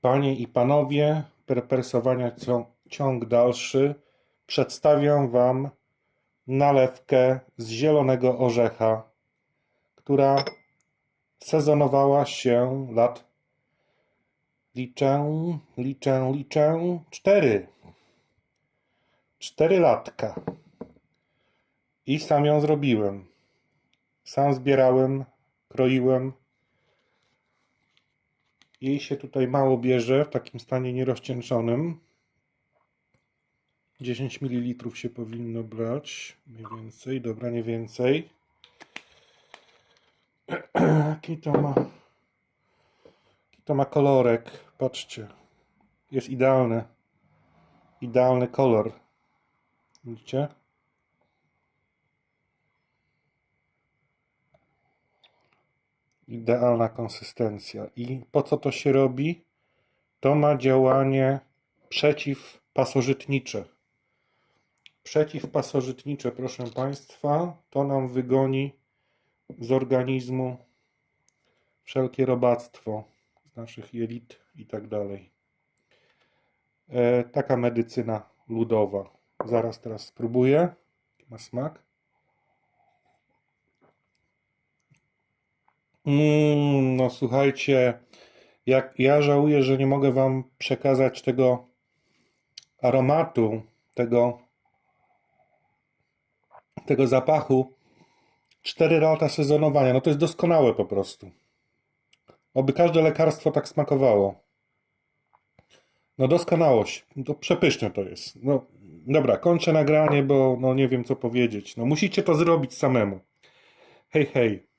Panie i panowie, prepersowania cią- ciąg dalszy. Przedstawiam Wam nalewkę z zielonego orzecha, która sezonowała się lat liczę, liczę, liczę, cztery. Cztery latka. I sam ją zrobiłem. Sam zbierałem, kroiłem. Jej się tutaj mało bierze w takim stanie nierozcieńczonym. 10 ml się powinno brać. Mniej więcej, dobra, nie więcej. Jaki to ma. Jaki to ma kolorek. Patrzcie. Jest idealny. Idealny kolor. Widzicie? Idealna konsystencja. I po co to się robi? To ma działanie przeciwpasożytnicze. Przeciwpasożytnicze, proszę Państwa, to nam wygoni z organizmu wszelkie robactwo z naszych jelit i tak dalej. E, taka medycyna ludowa. Zaraz teraz spróbuję. Ma smak. Mm, no słuchajcie, jak ja żałuję, że nie mogę wam przekazać tego aromatu, tego, tego zapachu. Cztery lata sezonowania, no to jest doskonałe po prostu. Oby każde lekarstwo tak smakowało. No doskonałość, to przepyszne to jest. No dobra, kończę nagranie, bo no nie wiem co powiedzieć. No musicie to zrobić samemu. Hej, hej.